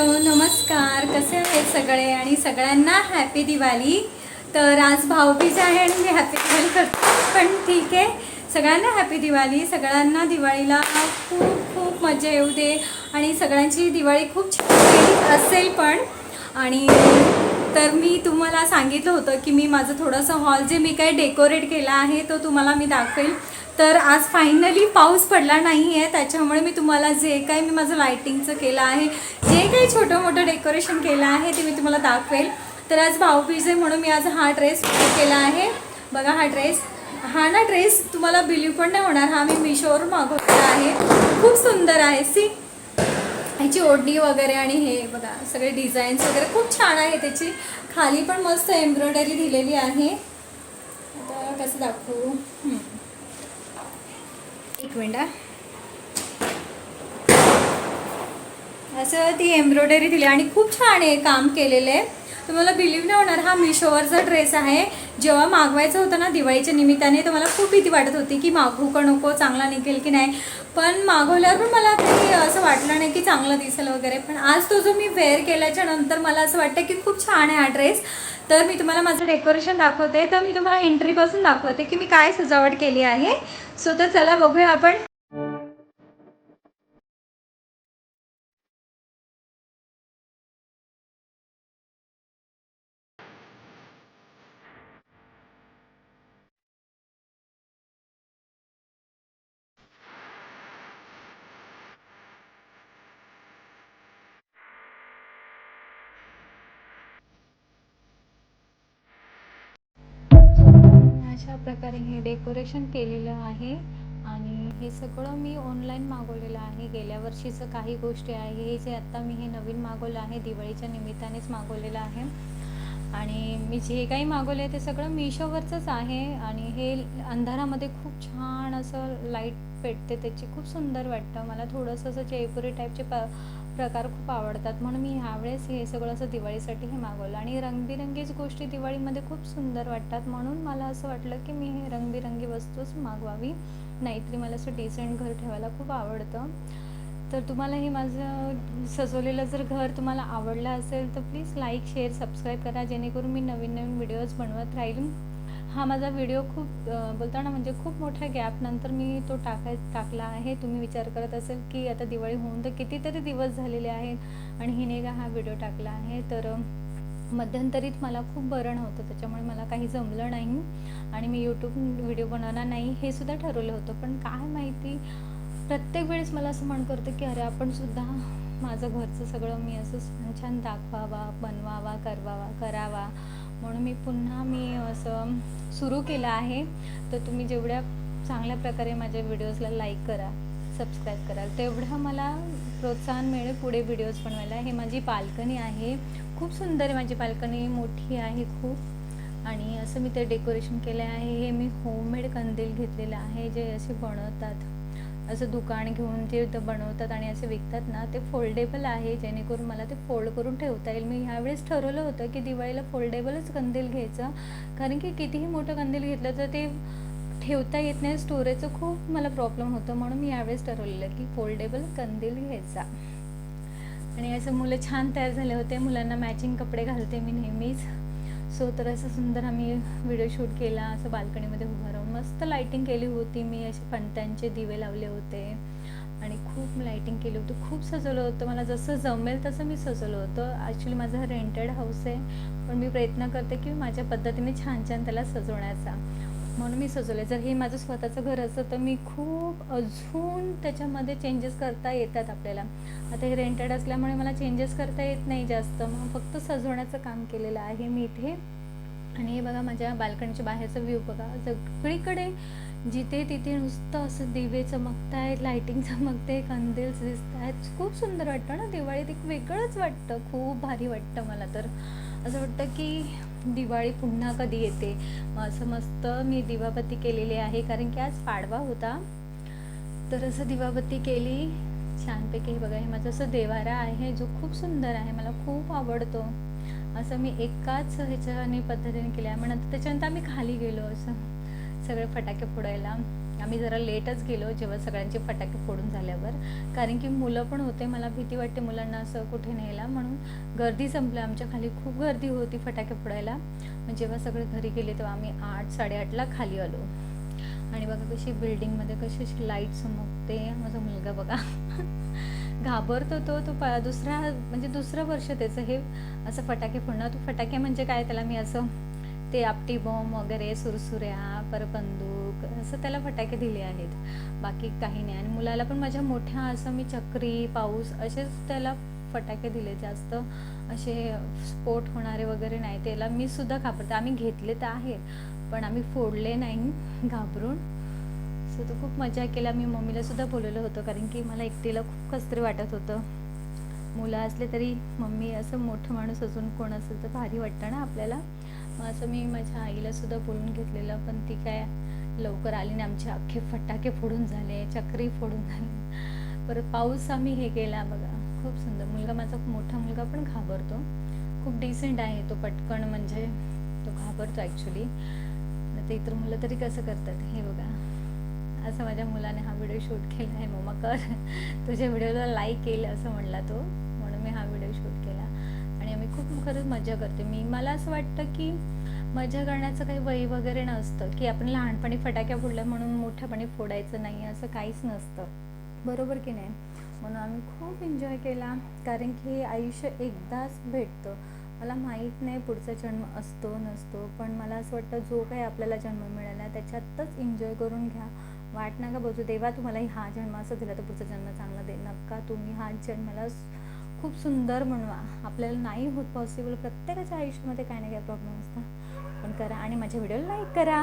Hello नमस्कार. कसे आहेत सगळे? आणि सगळ्यांना हॅपी दिवाळी. तर आज भाऊबीज आहे आणि मी हॅपी दिवाळी करते. पण ठीक आहे. सगळ्यांना हॅपी दिवाळी. सगळ्यांना दिवाळीला खूप खूप मजा येऊ दे. आणि सगळ्यांची दिवाळी खूप छान असेल पण. आणि तर मी तुम्हाला सांगितलं होतं की मी माझं थोडंसं हॉल जे मी काही डेकोरेट केला आहे तो तुम्हाला मी दाखवेल. तर आज फायनली पाऊस पडला नाही आहे त्याच्यामुळे मी तुम्हाला जे काही मी माझं लायटिंगचं केलं आहे जे काही छोटं मोठं डेकोरेशन केलं आहे ते मी तुम्हाला दाखवेल. तर आज भाऊबीज आहे म्हणून मी आज हा ड्रेस केला आहे. बघा हा ड्रेस हा ना ड्रेस तुम्हाला बिलीव पण नाही होणार. हा मी मिशोवर मागवलेला आहे. खूप सुंदर आहे. सी ह्याची ओढणी वगैरे आणि हे बघा सगळे डिझाईन्स वगैरे खूप छान आहे. त्याची खाली पण मस्त एम्ब्रॉयडरी दिलेली आहे. आता कसं दाखवू? एक मिनिट असं ती एम्ब्रॉयडरी दिली आणि खूप छान आहे काम केलेलं आहे. तुम्हाला बिलीव नाही होणार हा मिशोवरचा ड्रेस आहे. जेव्हा मागवायचं होतं ना दिवाळीच्या निमित्ताने तर मला खूप भीती वाटत होती की मागवू का नको चांगला निघेल की नाही. पण मागवल्यावर पण मला काही असं वाटलं नाही की चांगलं दिसेल वगैरे. पण आज तो जो मी वेअर केल्याच्यानंतर मला असं वाटतं की खूप छान आहे हा ड्रेस तर मी तुम्हाला माझं डेकोरेशन दाखवते. तर मी तुम्हाला एंट्रीपासून दाखवते की मी काय सजावट केली आहे. सो तर चला बघूया आपण. अशा प्रकारे हे डेकोरेशन केलेलं आहे. आणि हे सगळं मी ऑनलाईन मागवलेलं आहे. गेल्या वर्षीचं काही गोष्टी आहे. हे जे आत्ता मी हे नवीन मागवलं आहे दिवाळीच्या निमित्तानेच मागवलेलं आहे. आणि मी जे काही मागवलं आहे ते सगळं मिशोवरचंच आहे. आणि हे अंधारामध्ये खूप छान असं लाइट पेटते. त्याची खूप सुंदर वाटतं. मला थोडंसं असं जयपुरी टाईपचे प प्रकार खूप आवडतात. म्हणून मी ह्यावेळेस हे सगळं असं दिवाळीसाठी हे मागवलं. आणि रंगबिरंगीच गोष्टी दिवाळीमध्ये खूप सुंदर वाटतात. म्हणून मला असं वाटलं की मी हे रंगबिरंगी वस्तूच मागवावी. नाहीतरी मला असं डिसेंट घर ठेवायला खूप आवडतं. तर तुम्हाला हे माझं सजवलेलं जर घर तुम्हाला आवडलं असेल तर प्लीज लाईक शेअर सबस्क्राईब करा. जेणेकरून मी नवीन नवीन व्हिडिओज बनवत राहील. हा माझा व्हिडिओ खूप बोलताना म्हणजे खूप मोठ्या गॅपनंतर मी तो टाकाय टाकला आहे. तुम्ही विचार करत असेल की आता दिवाळी होऊन तर कितीतरी दिवस झालेले आहेत आणि हिने का हा व्हिडिओ टाकला आहे. तर मध्यंतरीत मला खूप बरं नव्हतं. त्याच्यामुळे मला काही जमलं नाही आणि मी यूट्यूब व्हिडिओ बनवणार नाही हे सुद्धा ठरवलं होतं. पण काय माहिती प्रत्येक वेळेस मला असं मन करतं की अरे आपण सुद्धा माझं घरचं सगळं मी असं छान छान दाखवावा बनवावा करवावा करावा. म्हणून मी पुन्हा मी असं सुरू केलं आहे. तर तुम्ही जेवढ्या चांगल्या प्रकारे माझ्या व्हिडिओजला लाईक करा सबस्क्राईब कराल तेवढं मला प्रोत्साहन मिळेल पुढे व्हिडिओज बनवायला. हे माझी बाल्कनी आहे. खूप सुंदर आहे माझी बाल्कनी मोठी आहे खूप. आणि असं मी ते डेकोरेशन केलं आहे. हे मी होममेड कंदील घेतलेलं आहे जे असे बनवतात. असं दुकान घेऊन ते इथं बनवतात आणि असे विकतात ना ते फोल्डेबल आहे. जेणेकरून मला ते फोल्ड करून ठेवता येईल. मी ह्यावेळेस ठरवलं होतं की दिवाळीला फोल्डेबलच कंदील घ्यायचं. कारण की कितीही मोठं कंदील घेतलं तर ते ठेवता येत नाही. स्टोरेजचं खूप मला प्रॉब्लेम होतं. म्हणून मी यावेळेस ठरवलेलं की फोल्डेबल कंदील घ्यायचा. आणि असं मुलं छान तयार झाले होते. मुलांना मॅचिंग कपडे घालते मी नेहमीच. सो तर असं सुंदर आम्ही व्हिडिओ शूट केला असं बाल्कनीमध्ये उभं राहून. मस्त लाईटिंग केली होती मी असे फणत्यांचे दिवे लावले होते. आणि खूप लाईटिंग केली होती. खूप सजवलं होतं मला. जसं जमेल तसं मी सजवलं होतं. ॲक्च्युली माझं रेंटेड हाऊस आहे. पण मी प्रयत्न करते की माझ्या पद्धतीने छान छान त्याला सजवण्याचा. म्हणून मी सजवलं जर हे माझं स्वतःचं घर असतं तर मी खूप अजून त्याच्यामध्ये चेंजेस करता येतात आपल्याला. आता हे रेंटेड असल्यामुळे मला चेंजेस करता येत नाही जास्त. मग फक्त सजवण्याचं काम केलेलं आहे मी इथे. आणि हे बघा माझ्या बाल्कनीच्या बाहेरचा व्ह्यू बघा. सगळीकडे जिथे तिथे नुसतं असं दिवे चमकत आहेत लाईटिंग चमकते कंदील्स दिसत आहेत खूप सुंदर वाटतं ना दिवाळीत. एक वेगळंच वाटतं. खूप भारी वाटतं मला तर. असं वाटतं की दिवाळी पुन्हा कधी येते? असं मस्त मी दिवाबत्ती केलेली आहे. कारण की आज पाडवा होता. तर असं दिवाबत्ती केली. छानपैकी हे बघा हे माझं असं देवारा आहे जो खूप सुंदर आहे. मला खूप आवडतो. असं मी एकाच ह्याच्याने पद्धतीने केलं आहे. मग त्याच्यानंतर आम्ही खाली गेलो असं. सगळे फटाके फोडायला. आम्ही जरा लेटच गेलो जेव्हा सगळ्यांचे फटाके फोडून झाल्यावर. कारण की मुलं पण होते मला भीती वाटते मुलांना असं कुठे न्यायला. म्हणून गर्दी संपलं. आमच्या खाली खूप गर्दी होती फटाके फोडायला. मग जेव्हा सगळे घरी गेले तेव्हा आम्ही आठ साडेआठला खाली आलो. आणि बघा कशी बिल्डिंगमध्ये कशी अशी लाइट चमकते. माझा मुलगा बघा. घाबरतो तो. तो प दुसरा म्हणजे दुसरं वर्ष त्याचं हे असं फटाके फोडणं. तो फटाके म्हणजे काय? त्याला मी असं ते आपटी बॉम्ब वगैरे सुरसुऱ्या परबंदूक असं त्याला फटाके दिले आहेत. बाकी काही नाही. आणि मुलाला पण माझ्या मोठ्या असं मी चक्री पाऊस असेच त्याला फटाके दिले. जास्त असे स्फोट होणारे वगैरे नाही. त्याला मी सुद्धा घाबरते. आम्ही घेतले तर आहेत पण आम्ही फोडले नाही घाबरून. सो तो खूप मजा केला. मी मम्मीला सुद्धा बोलवलं होतं कारण की मला एकटीला खूप कसतरी वाटत होतं. मुलं असले तरी मम्मी असं मोठं माणूस अजून कोण असेल तर भारी वाटतं ना आपल्याला. मग असं मी माझ्या आईला सुद्धा बोलून घेतलेलं पण ती काय लवकर आली ना आमचे अख्खे फटाके फोडून झाले चक्री फोडून झाली. परत पाऊस आम्ही हे केला बघा. खूप सुंदर. मुलगा माझा मोठा मुलगा पण घाबरतो. खूप डिसेंट आहे तो पटकन म्हणजे तो घाबरतो ॲक्च्युली ते इतर मुलं तरी कसं करतात? हे बघा. असं माझ्या मुलाने हा व्हिडिओ शूट केला आहे मम्मा कर. तुझ्या व्हिडिओला लाईक केलं असं म्हणला तो. म्हणून मी हा व्हिडिओ शूट केला. आणि आम्ही खूप खरंच मजा करते मी मला असं वाटतं की मजा करण्याचं काही वय वगैरे नसतं. की आपण लहानपणी फटाक्या फोडल्या म्हणून मोठ्यापणी फोडायचं नाही असं काहीच नसतं. बरोबर की नाही? म्हणून आम्ही खूप एन्जॉय केला. कारण की हे आयुष्य एकदाच भेटतं. मला माहीत नाही पुढचा जन्म असतो नसतो. पण मला असं वाटतं जो काही आपल्याला जन्म मिळाला त्याच्यातच एन्जॉय करून घ्या. वाट नका बघू देवा तुम्हाला हा जन्म असं दिला तर पुढचा जन्म चांगला दे नका तुम्ही हा जन्माला खूप सुंदर म्हणवा. आपल्याला नाही होत पॉसिबल प्रत्येकाच्या आयुष्यामध्ये काही ना काही प्रॉब्लेम असतात. पण करा आणि माझ्या व्हिडिओला लाईक करा.